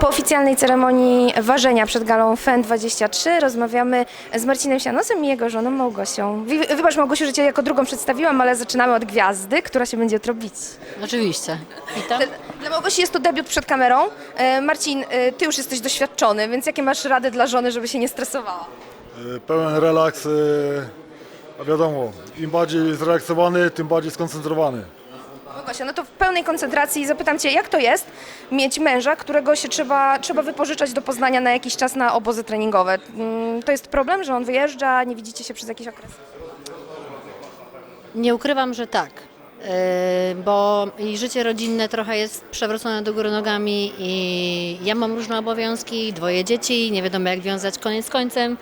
Po oficjalnej ceremonii ważenia przed galą FEN23 rozmawiamy z Marcinem Sianosem i jego żoną Małgosią. Wi- Wybacz Małgosiu, że Cię jako drugą przedstawiłam, ale zaczynamy od gwiazdy, która się będzie jutro bić. Oczywiście. Witam. Dla Małgosi jest to debiut przed kamerą. E, Marcin, e, Ty już jesteś doświadczony, więc jakie masz rady dla żony, żeby się nie stresowała? E, Pełen relaks, e, a wiadomo, im bardziej zrelaksowany, tym bardziej skoncentrowany. No to w pełnej koncentracji zapytam Cię, jak to jest mieć męża, którego się trzeba, trzeba wypożyczać do Poznania na jakiś czas na obozy treningowe? Mm, To jest problem, że on wyjeżdża, nie widzicie się przez jakiś okres? Nie ukrywam, że tak. Yy, Bo i życie rodzinne trochę jest przewrócone do góry nogami i ja mam różne obowiązki, dwoje dzieci, nie wiadomo jak wiązać koniec z końcem.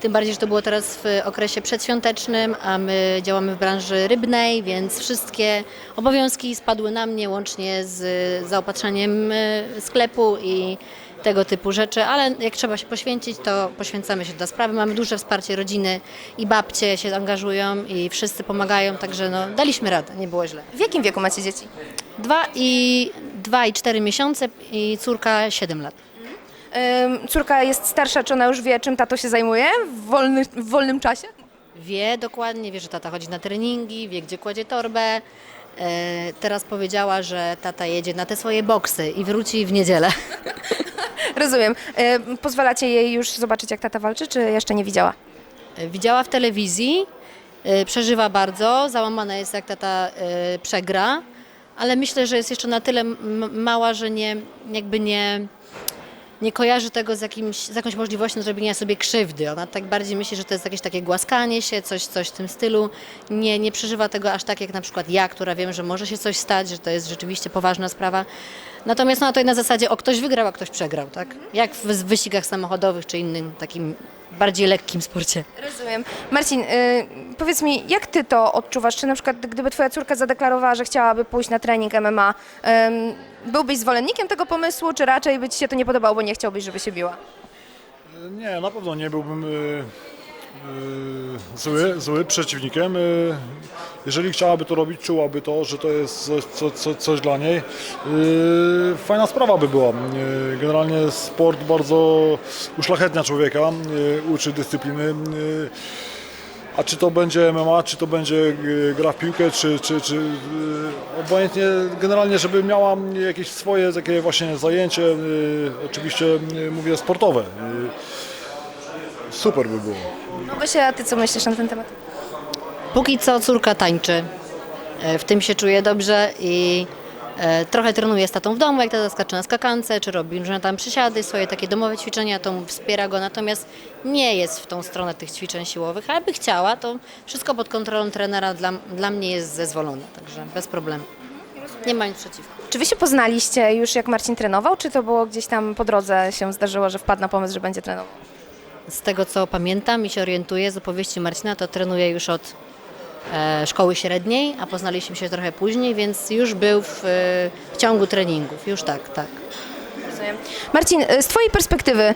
Tym bardziej, że to było teraz w okresie przedświątecznym, a my działamy w branży rybnej, więc wszystkie obowiązki spadły na mnie łącznie z zaopatrzeniem yy, sklepu i tego typu rzeczy, ale jak trzeba się poświęcić, to poświęcamy się dla sprawy. Mamy duże wsparcie rodziny i babcie się angażują i wszyscy pomagają, także no, daliśmy radę, nie było źle. W jakim wieku macie dzieci? Dwa i, dwa i cztery miesiące i córka 7 lat. Ym, Córka jest starsza, czy ona już wie, czym tato się zajmuje w, wolny, w wolnym czasie? Wie dokładnie, wie, że tata chodzi na treningi, wie, gdzie kładzie torbę. E, teraz powiedziała, że tata jedzie na te swoje boksy i wróci w niedzielę. Rozumiem. Ym, Pozwalacie jej już zobaczyć, jak tata walczy, czy jeszcze nie widziała? E, Widziała w telewizji, e, przeżywa bardzo, załamana jest jak tata e, przegra, ale myślę, że jest jeszcze na tyle mała, że nie, jakby nie, nie kojarzy tego z, jakimś, z jakąś możliwością zrobienia sobie krzywdy. Ona tak bardziej myśli, że to jest jakieś takie głaskanie się, coś, coś w tym stylu. Nie, nie przeżywa tego aż tak jak na przykład ja, która wiem, że może się coś stać, że to jest rzeczywiście poważna sprawa. Natomiast no, to na zasadzie o ktoś wygrał, a ktoś przegrał, tak? Jak w w wyścigach samochodowych czy innym takim bardziej lekkim sporcie. Rozumiem. Marcin, y, powiedz mi, jak ty to odczuwasz? Czy na przykład gdyby twoja córka zadeklarowała, że chciałaby pójść na trening MMA, ym, byłbyś zwolennikiem tego pomysłu, czy raczej by ci się to nie podobało, bo nie chciałbyś, żeby się biła? Nie, na pewno nie byłbym e, zły, zły przeciwnikiem. E, Jeżeli chciałaby to robić, czułaby to, że to jest coś, co, co, coś dla niej. E, Fajna sprawa by była. Generalnie sport bardzo uszlachetnia człowieka, uczy dyscypliny. A czy to będzie MMA, czy to będzie gra w piłkę, czy, czy, czy obojętnie, generalnie, żeby miała jakieś swoje takie właśnie zajęcie, oczywiście mówię sportowe. Super by było. Małgosia, a ty co myślisz na ten temat? Póki co córka tańczy. E, W tym się czuje dobrze i e, trochę trenuje z tatą w domu, jak tata skacze na skakance, czy robi różne tam przysiady, swoje takie domowe ćwiczenia, to wspiera go, natomiast nie jest w tą stronę tych ćwiczeń siłowych, ale by chciała, to wszystko pod kontrolą trenera dla, dla mnie jest zezwolone, także bez problemu. Nie ma nic przeciwko. Czy wy się poznaliście już jak Marcin trenował, czy to było gdzieś tam po drodze się zdarzyło, że wpadł na pomysł, że będzie trenował? Z tego co pamiętam i się orientuję z opowieści Marcina, to trenuję już od e, szkoły średniej, a poznaliśmy się trochę później, więc już był w, e, w ciągu treningów, już tak, tak. Rozumiem. Marcin, y, z Twojej perspektywy,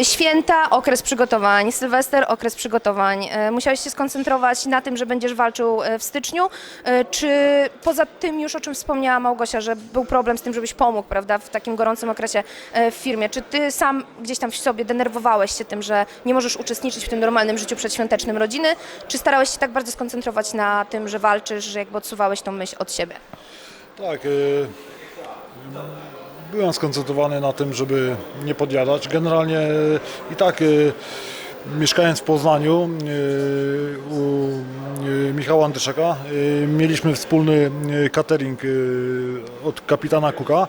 y, święta, okres przygotowań, Sylwester, okres przygotowań. y, Musiałeś się skoncentrować na tym, że będziesz walczył w styczniu, czy poza tym już o czym wspomniała Małgosia, że był problem z tym, żebyś pomógł, prawda, w takim gorącym okresie w firmie, czy Ty sam gdzieś tam w sobie denerwowałeś się tym, że nie możesz uczestniczyć w tym normalnym życiu przedświątecznym rodziny, czy starałeś się tak bardzo skoncentrować na tym, że walczysz, że jakby odsuwałeś tą myśl od siebie? Tak, byłem skoncentrowany na tym, żeby nie podjadać. Generalnie e, i tak e, mieszkając w Poznaniu e, u Michała Andryszaka e, mieliśmy wspólny catering od kapitana Kuka,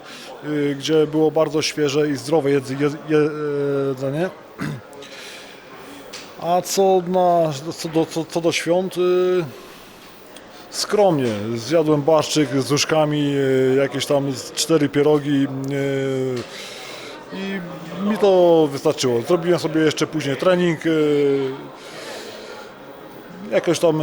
gdzie było bardzo świeże i zdrowe jedz- je- jedzenie. A co, na, co, do, co, co do świąt, skromnie. Zjadłem barszczyk z duszkami, y, jakieś tam cztery pierogi y, i mi to wystarczyło. Zrobiłem sobie jeszcze później trening. y, Jakoś tam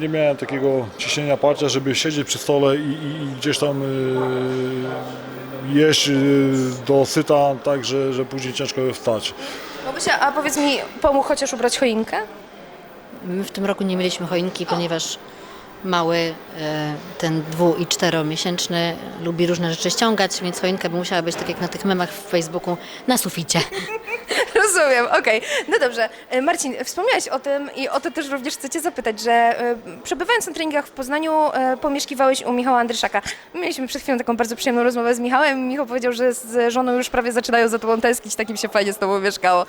nie miałem takiego ciśnienia parcia, żeby siedzieć przy stole i, i, i gdzieś tam y, jeść y, do syta, tak że, że później ciężko wstać. A powiedz mi, pomógł chociaż ubrać choinkę? My w tym roku nie mieliśmy choinki, ponieważ mały, e, ten dwu i czteromiesięczny, lubi różne rzeczy ściągać, więc choinka by musiała być tak jak na tych memach w Facebooku, na suficie. Rozumiem, okej. No dobrze. E, Marcin, wspomniałeś o tym i o to też również chcę Cię zapytać, że e, przebywając na treningach w Poznaniu, e, pomieszkiwałeś u Michała Andryszaka. Mieliśmy przed chwilą taką bardzo przyjemną rozmowę z Michałem. Michał powiedział, że z żoną już prawie zaczynają za Tobą tęsknić, takim się fajnie z Tobą mieszkało.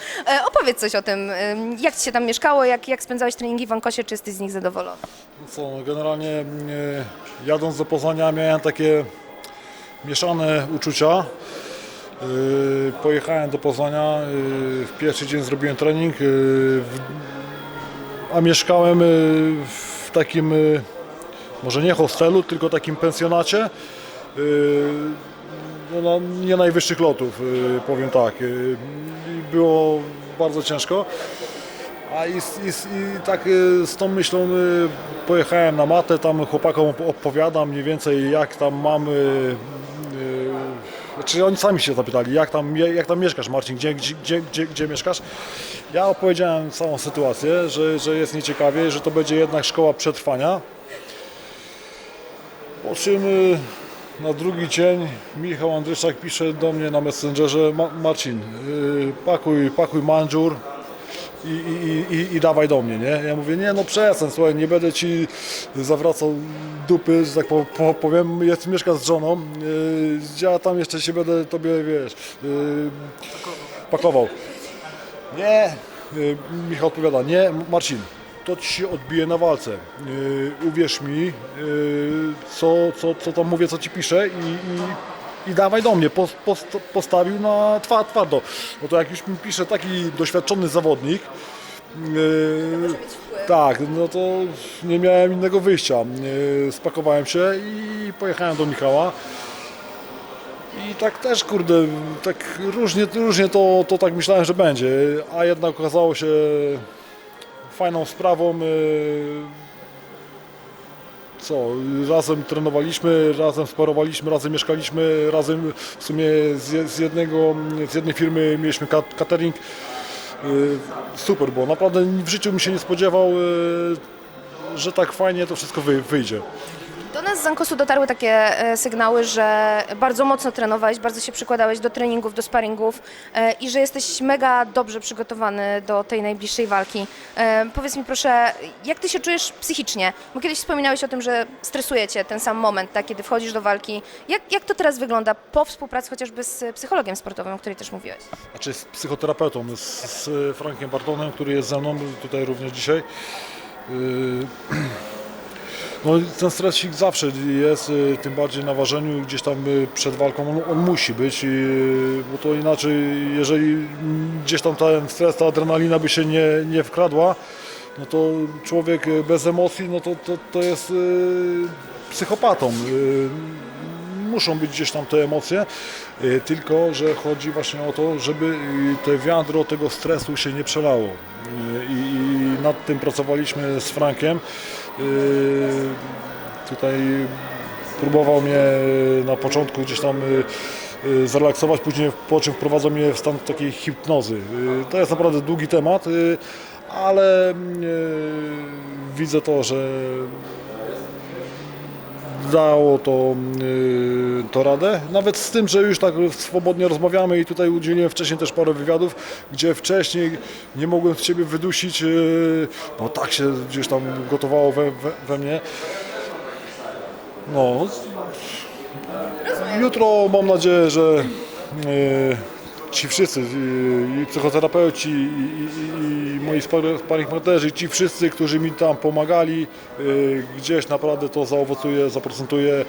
Opowiedz coś o tym, jak Ci się tam mieszkało, jak, jak spędzałeś treningi w Ankosie, czy jesteś z nich zadowolony? Co, no generalnie jadąc do Poznania miałem takie mieszane uczucia. E, Pojechałem do Poznania, e, w pierwszy dzień zrobiłem trening, w- a mieszkałem w takim, może nie hostelu, tylko takim pensjonacie. No, nie najwyższych lotów, powiem tak. Było bardzo ciężko. A i, i, i tak y, z tą myślą y, pojechałem na matę, tam chłopakom op- opowiadam mniej więcej jak tam mamy. Y, znaczy oni sami się zapytali, jak tam, jak tam mieszkasz Marcin, gdzie, gdzie, gdzie, gdzie, mieszkasz? Ja opowiedziałem całą sytuację, że, że jest nieciekawie, że to będzie jednak szkoła przetrwania. Po czym y, na drugi dzień Michał Andryszak pisze do mnie na Messengerze Ma- Marcin, y, pakuj, pakuj manżur, i, i, i, i dawaj do mnie, nie? Ja mówię, nie no przestań, słuchaj, nie będę ci zawracał dupy, że tak po, po, powiem, jest, mieszka z żoną, yy, ja tam jeszcze się będę tobie, wiesz, yy, pakował. Nie, yy, Michał odpowiada, nie, Marcin, to ci się odbije na walce. Yy, uwierz mi, yy, co, co, co tam mówię, co ci piszę i, i, i dawaj do mnie. Pos, pos, postawił na twa, twardo. No to jak już mi pisze taki doświadczony zawodnik, yy, tak, no to nie miałem innego wyjścia. Yy, spakowałem się i pojechałem do Michała. I tak też, kurde, tak różnie, różnie to, to tak myślałem, że będzie, a jednak okazało się fajną sprawą. yy, Co, razem trenowaliśmy, razem sparowaliśmy, razem mieszkaliśmy, razem w sumie z, z, jednego, z jednej firmy mieliśmy catering. Yy, Super było, naprawdę w życiu bym się nie spodziewał, yy, że tak fajnie to wszystko wy, wyjdzie. Do nas z Ankosu dotarły takie e, sygnały, że bardzo mocno trenowałeś, bardzo się przykładałeś do treningów, do sparingów e, i że jesteś mega dobrze przygotowany do tej najbliższej walki. E, powiedz mi proszę, jak ty się czujesz psychicznie? Bo kiedyś wspominałeś o tym, że stresuje cię ten sam moment, tak, kiedy wchodzisz do walki. Jak, jak to teraz wygląda po współpracy chociażby z psychologiem sportowym, o której też mówiłeś? Znaczy z psychoterapeutą, z, z Frankiem Bartonem, który jest ze mną tutaj również dzisiaj. Yy, No ten stresik zawsze jest, yy, tym bardziej na ważeniu, gdzieś tam yy, przed walką on, on musi być, yy, bo to inaczej, jeżeli gdzieś tam ten stres, ta adrenalina by się nie, nie wkradła, no to człowiek bez emocji, no to, to, to jest psychopatą. Muszą być gdzieś tam te emocje, y, tylko że chodzi właśnie o to, żeby y, te wiadro tego stresu się nie przelało. Y, I, i nad tym pracowaliśmy z Frankiem. Y, Tutaj próbował mnie na początku gdzieś tam y, y, zrelaksować, później po czym wprowadzał mnie w stan takiej hipnozy. Y, To jest naprawdę długi temat, ale widzę to, że dało to, to radę. Nawet z tym, że już tak swobodnie rozmawiamy i tutaj udzieliłem wcześniej też parę wywiadów, gdzie wcześniej nie mogłem z siebie wydusić, bo tak się gdzieś tam gotowało we, we, we mnie. No. Jutro mam nadzieję, że yy, ci wszyscy, yy, i psychoterapeuci, i, i, i moi spar- sparring partnerzy, ci wszyscy, którzy mi tam pomagali, yy, gdzieś naprawdę to zaowocuje, zaprocentuje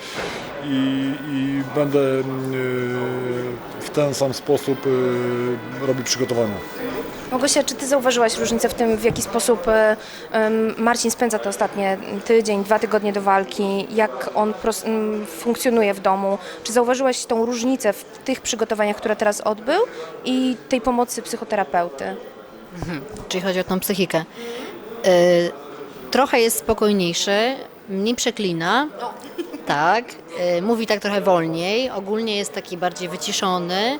i, i będę w ten sam sposób robił przygotowania. Czy ty zauważyłaś różnicę w tym, w jaki sposób e, Marcin spędza te ostatnie tydzień, dwa tygodnie do walki, jak on funkcjonuje w domu? Czy zauważyłaś tą różnicę w tych przygotowaniach, które teraz odbył i tej pomocy psychoterapeuty? Czyli chodzi o tą psychikę. Y, trochę jest spokojniejszy, mniej przeklina. tak. Y, Mówi tak trochę wolniej. Ogólnie jest taki bardziej wyciszony.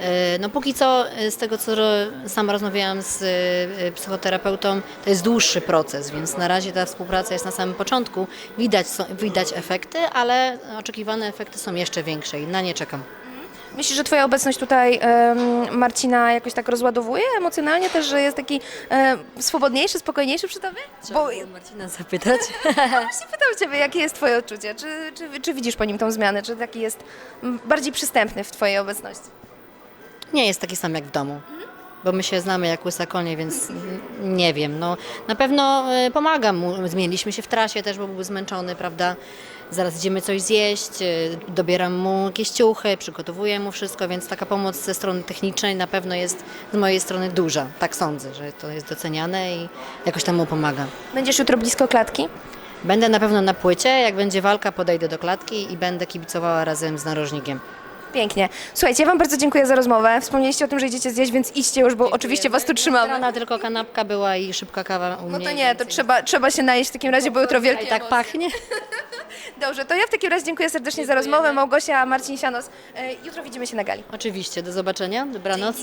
Y, No póki co, y, z tego co sama rozmawiałam z y, psychoterapeutą, to jest dłuższy proces, więc na razie ta współpraca jest na samym początku. Widać, są, widać efekty, ale oczekiwane efekty są jeszcze większe i na nie czekam. Myślisz, że Twoja obecność tutaj Marcina jakoś tak rozładowuje emocjonalnie też, że jest taki swobodniejszy, spokojniejszy przy Tobie? Bo Marcina zapytać. właśnie pytam Ciebie, jakie jest Twoje odczucie? Czy, czy, czy widzisz po nim tą zmianę? Czy taki jest bardziej przystępny w Twojej obecności? Nie jest taki sam jak w domu. Bo my się znamy jak łysa konie, więc nie wiem. No, na pewno e, pomagam mu. Zmieniliśmy się w trasie też, bo był zmęczony, prawda? Zaraz idziemy coś zjeść, e, dobieram mu jakieś ciuchy, przygotowuję mu wszystko, więc taka pomoc ze strony technicznej na pewno jest z mojej strony duża. Tak sądzę, że to jest doceniane i jakoś tam mu pomaga. Będziesz jutro blisko klatki? Będę na pewno na płycie, jak będzie walka podejdę do klatki i będę kibicowała razem z narożnikiem. Pięknie. Słuchajcie, ja Wam bardzo dziękuję za rozmowę. Wspomnieliście o tym, że idziecie zjeść, więc idźcie już, bo oczywiście Was tu trzymamy. Rana tylko kanapka była i szybka kawa u No mnie. to nie, to trzeba, trzeba się najeść w takim razie, bo jutro wielkie I tak emocje. pachnie. Dobrze, to ja w takim razie dziękuję serdecznie za rozmowę. Małgosia, Marcin Sianos. E, Jutro widzimy się na gali. Oczywiście, do zobaczenia, dobranoc.